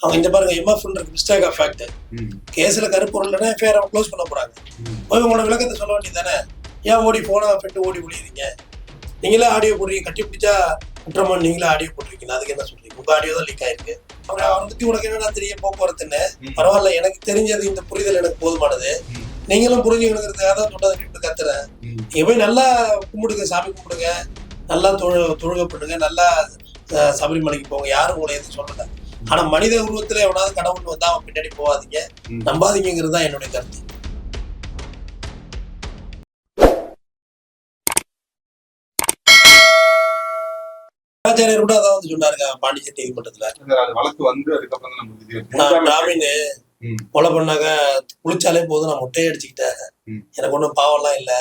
அவங்க இந்த பாருங்க எம்எஃப் மிஸ்டேக் ஆஃப் ஃபேக்ட் கேஸ்ல இல்லைன்னா எஃப்ஐஆர் க்ளோஸ் பண்ண போறாங்க. ம். போய் உங்களோட விளக்கத்தை சொல்ல வேண்டியதானே ஏன் ஓடி போனா ஃப்ரெண்டு ஓடி ஒளியுறீங்க? நீங்களே ஆடியோ போடுறீங்க கட்டி பிடிச்சா குற்றமா நீங்களே ஆடியோ போட்டிருக்கீங்க. அதுக்கு என்ன சொல்றீங்க? உங்க ஆடியோ தான் லீக் ஆயிருக்கு. அப்புறம் அவரை பத்தி உனக்கு என்னடா தெரியும் போக்குவரத்துன்னு. பரவாயில்ல எனக்கு தெரிஞ்சது இந்த புரிதல் எனக்கு போதுமானது. நீங்களும் புரிஞ்சுக்கணுங்கிறதுக்காக தான் தொட்டதை கத்துறேன். நீங்க போய் நல்லா கும்பிடுங்க சாமி கும்பிடுங்க. நல்லா தொழு தொழுக பண்ணுங்க நல்லா சபரிமலைக்கு போங்க. யாரும் உங்களை எதுவும் சொல்லல. ஆனா மனித உருவத்துல எவனாவது கடவுள் வந்தா அவன் பின்னாடி போகாதீங்க. ம். நம்பாதீங்கிறது தான் என்னுடைய கருத்து. ஆச்சாரியர் கூட அதான் வந்து சொன்னாருங்க பாண்டிச்சேரி நீதிமன்றத்துல வழக்கு வந்து அதுக்கப்புறம் நம்ம பிராமின். கொலை பண்ணாங்க குளிச்சாலே போதும் நான் முட்டையை அடிச்சுக்கிட்டேன். எனக்கு ஒன்றும் பாவம்லாம் இல்லை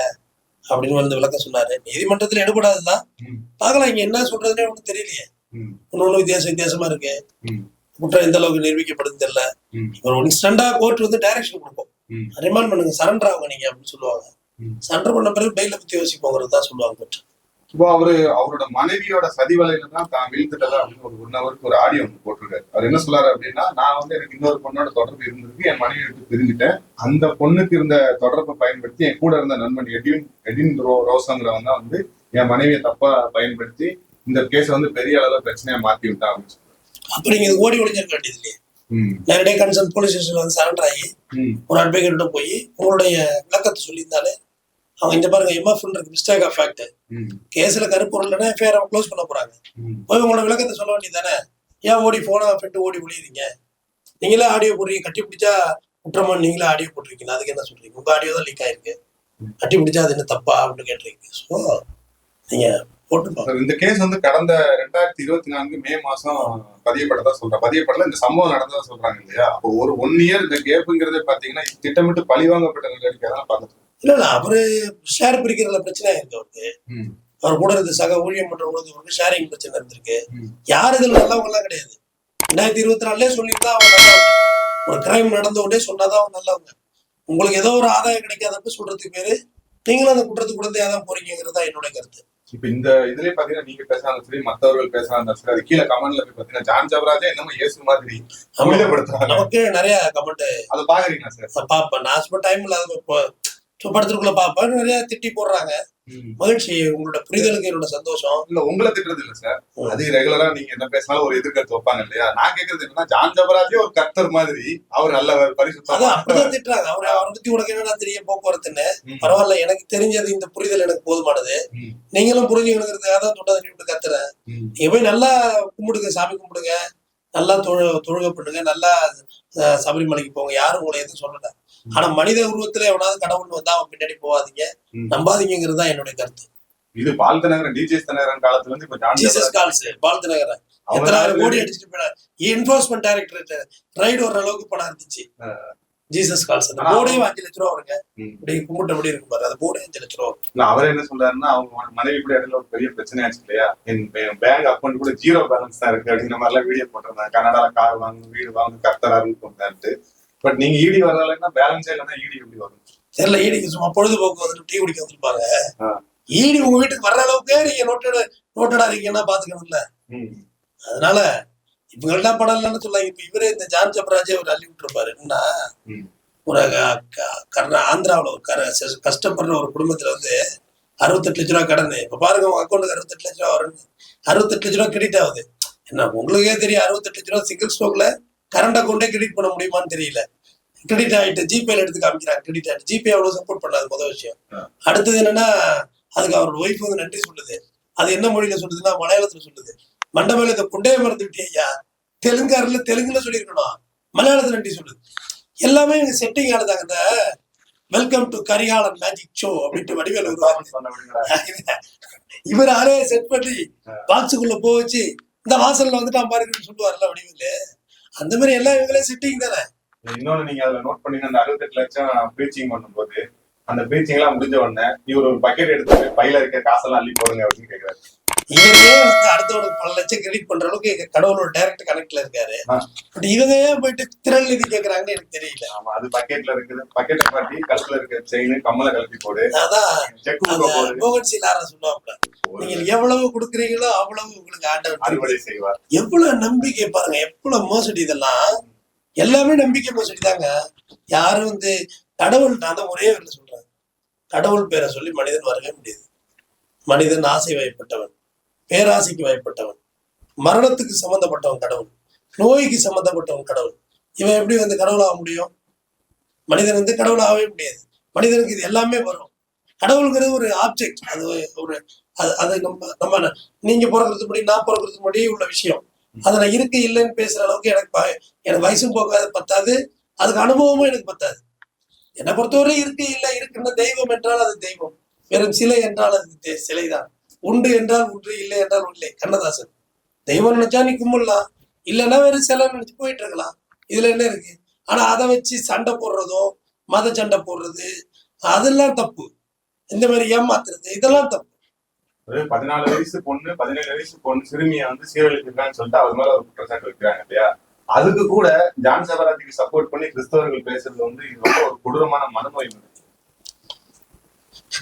அப்படின்னு வந்து விளக்கம் சொன்னாரு. நீதிமன்றத்துல எடுபடாதுதான். ம். பார்க்கலாம் இங்க என்ன சொல்றதுன்னே ஒன்றும் தெரியலையே. ஒன்று வித்தியாசம் வித்தியாசமா இருக்கு. குற்றம் எந்த அளவுக்கு நிரூபிக்கப்படுது தெரியல ம். ஒரு இன்ஸ்டண்டா கோர்ட் வந்து டைரக்ஷன் கொடுக்கும் ம். ரிமாண்ட் பண்ணுங்க சரண்டர் ஆகுங்க நீங்க அப்படின்னு சொல்லுவாங்க. சரண்டர் பண்ண பிறகு பெயில பத்தி யோசிப்போங்கிறது தான் சொல்லுவாங்க court. இப்போ அவரு அவரோட மனைவியோட சதி வலையில தான் தான் வீழ்த்துட்டதா அப்படின்னு ஒரு ஒன் ஹவருக்கு ஒரு ஆடியோ வந்து போட்டிருக்காரு அவர் என்ன சொல்றாரு அப்படின்னா நான் வந்து எனக்கு இன்னொரு பொண்ணோட தொடர்பு இருந்திருக்கு என் மனைவி விட்டு பிரிஞ்சுட்டேன் அந்த பொண்ணுக்கு இருந்த தொடர்பை பயன்படுத்தி என் கூட இருந்த நண்பன் எடின் எடின் ரோ ரோசங்கிறவன் தான் வந்து என் மனைவியை தப்பா பயன்படுத்தி இந்த கேஸை வந்து பெரிய அளவுல பிரச்சனையா மாத்தி விட்டான் அப்படின்னு சொல்றாரு. அப்ப நீங்க ஓடி ஒளிஞ்சிருக்க வேண்டியது இல்லையே. நேரடியாக கன்சர்ன் போலீஸ் ஸ்டேஷன் வந்து சரண்டர் ஆகி ஒரு அட்வொகேட்ட போய் உங்களுடைய விளக்கத்தை சொல்லியிருந்தாலே அவங்க இந்த பாருங்க எம்எஃப் மிஸ்டேக் ஆஃப் ஃபேக்ட் கேஸ்ல கருப்பு இல்லைன்னா எஃப்ஐஆர் க்ளோஸ் பண்ண போறாங்க. போய் உங்களோட விளக்கத்தை சொல்ல வேண்டியதானே ஏன் ஓடி போனா ஃப்ரெண்டு ஓடி ஒளியுறீங்க? நீங்களே ஆடியோ போடுறீங்க கட்டி பிடிச்சா குற்றமா நீங்களே ஆடியோ போட்டிருக்கீங்க. அதுக்கு என்ன சொல்றீங்க? உங்க ஆடியோ தான் லீக் ஆயிருக்கு. கட்டி பிடிச்சா அது என்ன தப்பா அப்படின்னு கேட்டிருக்கீங்க. ஸோ நீங்க போட்டு பாருங்க சார், இந்த கேஸ் வந்து கடந்த ரெண்டாயிரத்தி இருபத்தி நான்கு மே மாசம் பதியப்பட்டதா சொல்றேன். பதியப்படல இந்த சம்பவம் நடந்ததா சொல்றாங்க இல்லையா? அப்போ ஒரு ஒன் இயர் இந்த கேப்புங்கிறதே பாத்தீங்கன்னா திட்டமிட்டு பழிவாங்கப்பட்ட நடவடிக்கை தான் பார்த்துட்டு இல்ல இல்ல அவரு ஷேர் பிரிக்கிறதுல பிரச்சனை இருக்கு அவருக்கு. அவர் கூட இருந்த சக ஊழியம் பண்றவங்களுக்கு ஷேரிங் பிரச்சனை இருந்திருக்கு. யார் இதுல நல்லவங்க எல்லாம் கிடையாது. ரெண்டாயிரத்தி இருபத்தி நாலுலயே சொல்லிட்டு அவங்க நல்லவங்க. ஒரு கிரைம் நடந்த உடனே சொன்னாதான் அவங்க நல்லவங்க. உங்களுக்கு ஏதோ ஒரு ஆதாயம் கிடைக்காதப்ப சொல்றதுக்கு பேரு நீங்களும் அந்த குற்றத்துக்கு உடனே தான் போறீங்கிறது தான் என்னோட கருத்து. இப்ப இந்த இதுலயே பாத்தீங்கன்னா நீங்க பேசுறாங்க சரி மத்தவர்கள் பேசுறாங்க சரி அது கீழே கமெண்ட்ல போய் பாத்தீங்கன்னா ஜான் ஜபராஜா என்னமோ இயேசு மாதிரி ஆமா. புனிதப்படுத்துறாங்க நமக்கு நிறைய கமெண்ட் அதை பாக்குறீங்களா சார் பார்ப்பேன் நான் சும்மா டைம் இல்லாத படத்துக்குள்ள பார்ப்பேன் நிறைய திட்டி போடுறாங்க. மகிழ்ச்சி உங்களோட புரிதலுக்கு என்னோட சந்தோஷம். இல்ல உங்களை திட்டுறது இல்ல சார். அது ரெகுலரா நீங்க என்ன பேசினாலும் ஒரு எதிர்கருத்து வைப்பாங்க இல்லையா? நான் கேக்குறது என்னன்னா ஜான் ஜபராஜே ஒரு கர்த்தர் மாதிரி அவர் நல்லவர் அதான் பரிசுத்தம் அப்படிதான் திட்டுறாங்க. அவரை அவரை பத்தி உனக்கு என்னடா தெரியும் போக்குவரத்துன்னு. பரவாயில்ல எனக்கு தெரிஞ்சது இந்த புரிதல் எனக்கு போதுமானது. நீங்களும் புரிஞ்சுக்கணுங்கிறதுக்காக தான் தொட்டதை விட்டு கத்துறேன். நீங்க போய் நல்லா கும்பிடுங்க சாமி கும்பிடுங்க. நல்லா தொழு தொழுக பண்ணுங்க. நல்லா சபரிமலைக்கு போங்க. யாரும் உங்களை எதுவும் சொல்லல. ஆனா மனித உருவத்துல எவனாவது கடவுள் வந்தா அவன் பின்னாடி போகாதீங்க ம். நம்பாதீங்கிறது தான் என்னுடைய கருத்து. இது பால்த நகரம் டிஜேஸ் நகரம் காலத்துல இருந்து இப்ப ஜீசஸ் கால்ஸ் நகர. அவங்க எத்தனாயிரம் கோடி அடிச்சுட்டு போயிட என்போர்ஸ்மெண்ட் டைரக்டரேட் ரைடு வர்ற அளவுக்கு பணம் இருந்துச்சு. ஜீசஸ் கால்ஸ் அந்த போர்டே அஞ்சு லட்ச ரூபா வருங்க. இப்படி கும்பிட்டபடி இருக்கும் பாரு. அந்த போர்டே அஞ்சு லட்ச ரூபா. இல்ல அவர் என்ன சொல்றாருன்னா அவங்க மனைவி கூட இடையில ஒரு பெரிய பிரச்சனை ஆச்சு இல்லையா? என் பேங்க் அக்கௌண்ட் கூட ஜீரோ பேலன்ஸ் தான் இருக்கு அப்படிங்கிற மாதிரி எல்லாம் வீடியோ போட்டிருந்தாங்க. கனடால கார் வாங்க வீடு வாங்க கர்த்தராருன்னு போட்டாரு பட் நீங்க ஈடி வரலன்னா பேலன்ஸே இல்லைன்னா ஈடி எப்படி வரும்? தெரியல ஈடிக்கு சும்மா பொழுதுபோக்கு வந்துட்டு டீ குடிக்க வந்திருப்பாங்க. ஈடி உங்க வீட்டுக்கு வர்ற அளவுக்கே நீங்க நோட்டட நோட்டடா இருக்கீங்கன்னா பாத்துக்கணும்ல. அதனால இவங்கள்ட்ட படம் இல்லைன்னு சொல்லாங்க இப்ப இவரே இந்த ஜான் சப்ராஜே ஒரு அள்ளி விட்டுருப்பாரு. என்னன்னா. ஒரு க- க- கர்நா ஆந்திராவில் ஒரு கர கஷ்டப்படுற ஒரு குடும்பத்துல வந்து அறுபத்தெட்டு லட்ச ரூபா கடன். இப்ப பாருங்க உங்க அக்கௌண்ட்டுக்கு அறுபத்தெட்டு லட்ச ரூபா வரும் அறுபத்தெட்டு லட்ச ரூபா கிரெடிட் ஆகுது. என்ன உங்களுக்கே தெரியும் அறுபத்தெட்டு லட்ச ரூபா சிங்கிள் ஸ்டோக்ல கரண்ட் அக்கௌண்ட்டே கிரெடிட் பண்ண முடியுமான்னு தெரியல. கிரெடிட் ஆயிட்டு ஜிபேல எடுத்து காமிக்கிறாங்க. கிரெடிட் ஆயிட்டு ஜிபே அவ்வளவு சப்போர்ட் பண்ணாது முதல் விஷயம். அடுத்தது என்னன்னா அதுக்கு அவரோட ஒய்ஃப் வந்து நன்றி சொல்லுது. அது என்ன மொழியில சொல்லுதுன்னா மலையாளத்துல சொல்லுது. மண்டபேல இந்த குண்டைய மறந்து விட்டியா ஐயா தெலுங்காரில் தெலுங்குல சொல்லியிருக்கணும்? மலையாளத்துல நன்றி சொல்லுது. எல்லாமே இங்க செட்டிங் ஆனதாங்க இந்த welcome to Karikalan magic show அப்படின்ட்டு வடிவேல் வருவாங்க? இவர் ஆளே செட் பண்ணி பாக்ஸுக்குள்ள போக வச்சு இந்த வாசல்ல வந்துட்டான் பாருங்கன்னு சொல்லுவார்ல வடிவேலு. அந்த மாதிரி எல்லா இவங்களே சிட்டிங் தானே? இன்னொன்னு நீங்க அதுல நோட் பண்ணீங்கன்னா அந்த அறுபத்தெட்டு லட்சம் ப்ளீச்சிங் பண்ணும்போது அந்த ப்ளீச்சிங் எல்லாம் முடிஞ்ச உடனே இவர் ஒரு பக்கெட் எடுத்து பையில இருக்க காசெல்லாம் அள்ளி போடுங்க அப்படின்னு கேக்குறாரு. இவரே வந்து அடுத்தவனுக்கு பல லட்சம் கிரெடிட் பண்ற அளவுக்கு எங்க கடவுளோட டைரக்ட் கனெக்ட்ல இருக்காரு. பட் இவங்க ஏன் போயிட்டு திரள் நிதி கேக்குறாங்கன்னு எனக்கு தெரியல. ஆமா அது பக்கெட்ல இருக்குது. பக்கெட்டை காட்டி கழுத்துல இருக்க செயின் கம்மல கழட்டி போடு. அதான். செக் மோகன் சி லாரா சொல்லுவாப்ல நீங்க எவ்வளவு கொடுக்குறீங்களோ அவ்வளவு உங்களுக்கு ஆண்டவர் செய்வார். எவ்வளவு நம்பிக்கை பாருங்க எவ்வளவு மோசடி இதெல்லாம். எல்லாமே நம்பிக்கை மோசடி தாங்க யாரும் வந்து கடவுள் நான் தான் ஒரே வேலை சொல்றேன். கடவுள் பேரை சொல்லி மனிதன் வரவே முடியாது. மனிதன் ஆசை வயப்பட்டவன். பேராசைக்கு வயப்பட்டவன் மரணத்துக்கு சம்பந்தப்பட்டவன் கடவுள் நோய்க்கு சம்பந்தப்பட்டவன் கடவுள். இவன் எப்படி வந்து கடவுளாக முடியும்? மனிதன் வந்து கடவுளாகவே முடியாது. மனிதனுக்கு இது எல்லாமே வரும். கடவுளுங்கிறது ஒரு ஆப்ஜெக்ட் அது ஒரு அது அது நம்ம நம்ம நீங்க பிறக்கிறது முன்னாடி நான் பிறக்கிறது முடியும் உள்ள விஷயம். அதை நான் இருக்கு இல்லைன்னு பேசுற அளவுக்கு எனக்கு எனக்கு வயசும் போகாது பத்தாது. அதுக்கு அனுபவமும் எனக்கு பத்தாது. என்னை பொறுத்தவரை இருக்கு இல்லை இருக்குன்னா தெய்வம் என்றால் அது தெய்வம். வெறும் சிலை என்றால் அது சிலைதான். உண்டு என்றால் உண்டு இல்லை என்றால் இல்லை. கண்ணதாசன் தெய்வம் நினைச்சா நீ கும்பிடலாம் இல்லைன்னா வேற சிலை நினைச்சு போயிட்டு இருக்கலாம். இதுல என்ன இருக்கு? ஆனா அதை வச்சு சண்டை போடுறதோ மத சண்டை போடுறது அதெல்லாம் தப்பு. இந்த மாதிரி ஏமாத்துறது இதெல்லாம் தப்பு. பதினாலு வயசு பொண்ணு பதினேழு வயசு பொண்ணு சிறுமியை வந்து சீரழிக்கிறான்னு சொல்லிட்டு அவர் மேல ஒரு குற்றச்சாட்டு வைக்கிறாங்க இல்லையா? அதுக்கு கூட ஜான் சபராஜுக்கு சப்போர்ட் பண்ணி கிறிஸ்தவர்கள் பேசுறது வந்து இது ரொம்ப ஒரு கொடூரமான மனநோய் வந்து.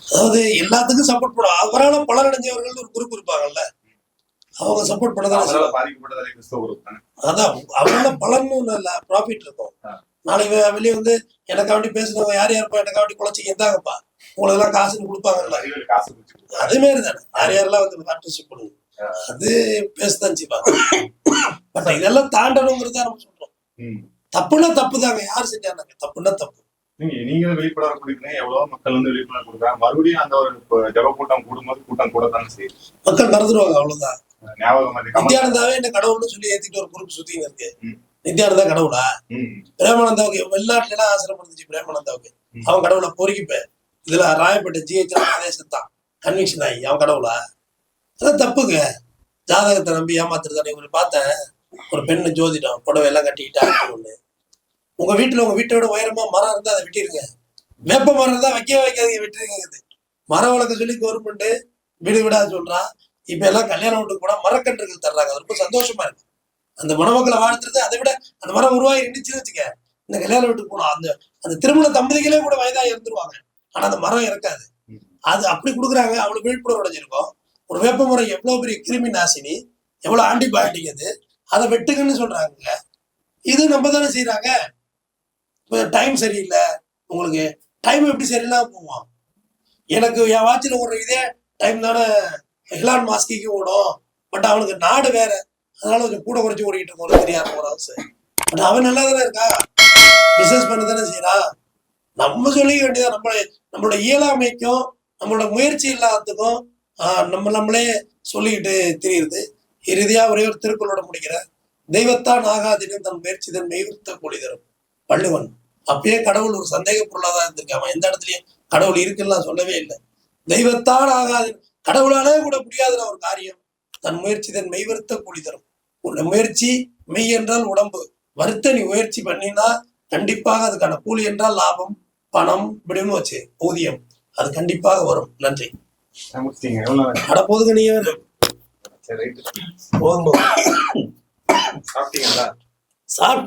அதாவது எல்லாத்துக்கும் சப்போர்ட் பண்ணும் அவரால் பலன் அடைஞ்சவர்கள் ஒரு குரூப் இருப்பாங்கல்ல. அவங்க சப்போர்ட் பண்ணதான் அதான் அவரால பலன்னு ஒண்ணு இல்ல ப்ராஃபிட் இருக்கும். நாளைக்கு வெளியே வந்து எனக்காண்டி பேசுனவங்க யார் யாருப்பா எனக்காண்டி குழச்சிக்கு இருந்தாங்கப்பா உங்களுக்கு எல்லாம் காசுன்னு கொடுப்பாங்கல்ல. அதே மாதிரி தானே யார் யாரெல்லாம் வந்து பார்ட்னர்ஷிப் பண்ணுங்க ஆ. அது பேசதான் செய்வாங்க. பட் இதெல்லாம் தாண்டணுங்கிறது நம்ம சொல்றோம். தப்புன்னா தப்பு தாங்க யார் செஞ்சாங்க தப்புன்னா தப்பு. நீங்க நீங்களும் விழிப்புணர்வு கொடுக்குறீங்க எவ்வளவோ மக்கள் வந்து விழிப்புணர்வு கொடுக்குறாங்க. மறுபடியும் அந்த ஒரு ஜப கூட்டம் கூடும்போது கூட்டம் கூட தானே செய்யுது. மக்கள் மறந்துடுவாங்க அவ்வளவுதான். நித்யானந்தாவே என்ன கடவுள்னு சொல்லி ஏத்திட்டு ஒரு குரூப் சுத்திங்க இருக்கு. நித்யானந்தா கடவுளா. பிரேமானந்தாவுக்கு வெளிநாட்டுல எல்லாம் ஆசிரம் இருந்துச்சு பிரேமானந்தாவுக்கு. அவன் கடவுளை பொறுக்கிப்ப. இதுல ராயப்பேட்டை ஜிஹெச் பிரதேசத்தான் கன்விக்ஷன் ஆகி அவன் கடவுளா? அதான் தப்புங்க. ஜாதகத்தை நம்பி ஏமாத்துறதானே இவரு பார்த்தேன். ஒரு பெண்ணு ஜோதிடம் புடவை எல்லாம் கட்டிக்கிட்டா ஒண்ணு. உங்க வீட்டுல உங்க வீட்டோட உயரமா மரம் இருந்தா அதை வெட்டிருங்க. வேப்ப மரம் இருந்தா வைக்கவே வைக்காதீங்க வெட்டிருங்க மரம் வளர்க்க சொல்லி கவர்மெண்ட் வீடு வீடா சொல்றான் இப்ப எல்லாம் கல்யாணம் வீட்டுக்கு போனா மரக்கன்றுகள் தர்றாங்க. அது ரொம்ப சந்தோஷமா இருக்கு. அந்த மணமக்களை வாழ்த்துறது அதை விட அந்த மரம் உருவாகி இருந்துச்சுன்னு வச்சுக்க இந்த கல்யாணம் வீட்டுக்கு போனோம் அந்த அந்த திருமண தம்பதிகளே கூட வயதா இருந்துருவாங்க. ஆனா அந்த மரம் இறக்காது. அது அப்படி கொடுக்குறாங்க அவ்வளவு விழிப்புணர்வு அடைஞ்சிருக்கோம். ஒரு வேப்ப மரம் எவ்வளவு பெரிய கிருமி நாசினி எவ்வளவு ஆன்டிபயோட்டிக் அது அதை வெட்டுங்கன்னு சொல்றாங்க இது நம்ம தானே செய்யறாங்க டைம் சரியில்லை. உங்களுக்கு டைம் எப்படி சரியில்லாம போவான். எனக்கு என் வாட்சில் ஓடுற இதே டைம் தானே ஹிலான் மாஸ்கிக்கு ஓடும். பட் அவனுக்கு நாடு வேற. அதனால கொஞ்சம் கூட குறைச்சி ஓடிட்டு இருக்கோம் தெரியாம ஒரு சார் பட் அவன் நல்லா தானே இருக்கா? பிசினஸ் பண்ண தானே செய்யறான் நம்ம சொல்லிக்க வேண்டியதா நம்ம நம்மளோட இயலாமைக்கும் நம்மளோட முயற்சி இல்லாததுக்கும் ஆஹ், நம்ம நம்மளே சொல்லிக்கிட்டு தெரியுது இறுதியாக ஒரே ஒரு திருக்குறளோட முடிக்கிறேன். தெய்வத்தான் ஆகாதினும் தன் முயற்சி தன் மெய்விருத்த கூலி தரும். வள்ளுவன். அப்பயே கடவுள் ஒரு சந்தேக பொருளாக தான் இருந்திருக்கு அவன் எந்த இடத்துலயும் கடவுள் இருக்குன்னு சொல்லவே இல்லை. தெய்வத்தான் ஆகாது. கடவுளாலே கூட முடியாதுற ஒரு காரியம். தன் முயற்சி தன் மெய்வருத்த கூலி தரும். உன்னோட முயற்சி மெய் என்றால் உடம்பு. வருத்த நீ முயற்சி பண்ணினா கண்டிப்பாக அதுக்கான கூலி என்றால் லாபம் பணம் இப்படின்னு வச்சு ஊதியம். அது கண்டிப்பாக வரும். நன்றி? அட போதுங்க நீங்க போதும். சாப்பிட்டீங்களா? சாப்பிட்டு